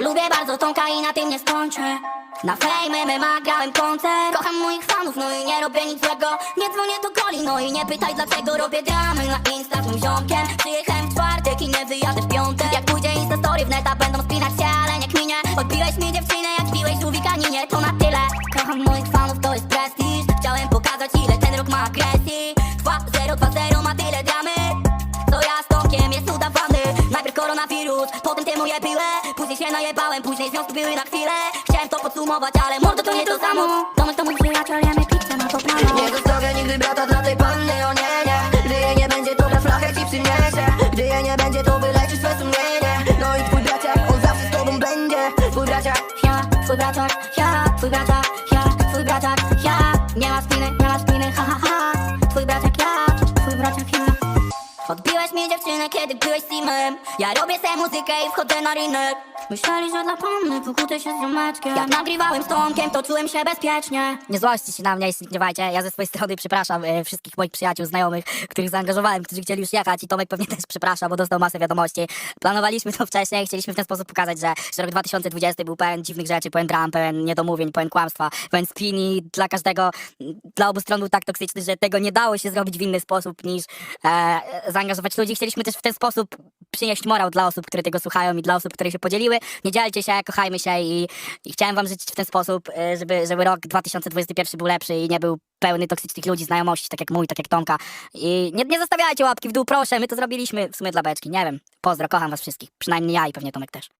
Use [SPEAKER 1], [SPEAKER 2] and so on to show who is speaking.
[SPEAKER 1] Lubię bardzo Tomka i na tym nie skończę. Na fame MMA grałem koncert. Kocham moich fanów, no i nie robię nic złego. Nie dzwonię do goli, no i nie pytaj dlaczego Robię dramy na Insta z moim ziomkiem. Przyjechałem w czwartek i nie wyjadę w piątek. Jak pójdzie Insta story w neta będą spinać się, ale nie kminie. Odbiłeś mi dziewczynę, jak biłeś żółwika, nie, to na tyle. Kocham moich fanów, to jest prestiż. Chciałem pokazać ile ten rok ma agresji. 2-0, Później się najebałem, później związki były na chwilę. Chciałem to podsumować, ale mordo to nie to samo. Tomek to mój przyjaciel, jemy pizzę, ma to prawo
[SPEAKER 2] Nie zostawię nigdy brata dla tej panny, o nie, nie. Gdy jej nie będzie, to na flachę ci przyniesie. Gdy jej nie będzie, to wyleczy swe sumienie. No i twój braciak, on zawsze z tobą będzie. Twój braciak
[SPEAKER 1] Ja, twój braciak, ja, twój braciak, ja, twój braciak, ja. Nie ma Odbiłeś mi dziewczynę, kiedy byłeś simem. Ja robię se muzykę i wchodzę na rynek Myśleli, że dla panny pokutę się z ziomeczkiem Jak nagrywałem z Tomkiem, to czułem się bezpiecznie
[SPEAKER 3] Nie złośćcie się na mnie, jeśli gniewajcie. Ja ze swojej strony przepraszam e, wszystkich moich przyjaciół, znajomych, których zaangażowałem, którzy chcieli już jechać i Tomek pewnie też przeprasza, bo dostał masę wiadomości. Planowaliśmy to wcześniej, chcieliśmy w ten sposób pokazać, że, że rok 2020 był pełen dziwnych rzeczy, pełen dram, pełen niedomówień, pełen kłamstwa, pełen spini dla każdego, dla obu stron był tak toksyczny, że tego nie dało się zrobić w inny sposób niż e, zaangażować ludzi. Chcieliśmy też w ten sposób przynieść morał dla osób, które tego słuchają i dla osób, które się podzieliły. Nie dzielcie się, kochajmy się i, i chciałem wam życzyć w ten sposób, e, żeby, żeby rok 2021 był lepszy i nie był pełny toksycznych ludzi, znajomości, tak jak mój, tak jak Tomka. I nie, nie zostawiajcie łapki w dół, proszę, my to zrobiliśmy w sumie dla beczki, nie wiem. Pozdro, kocham was wszystkich, przynajmniej ja i pewnie Tomek też.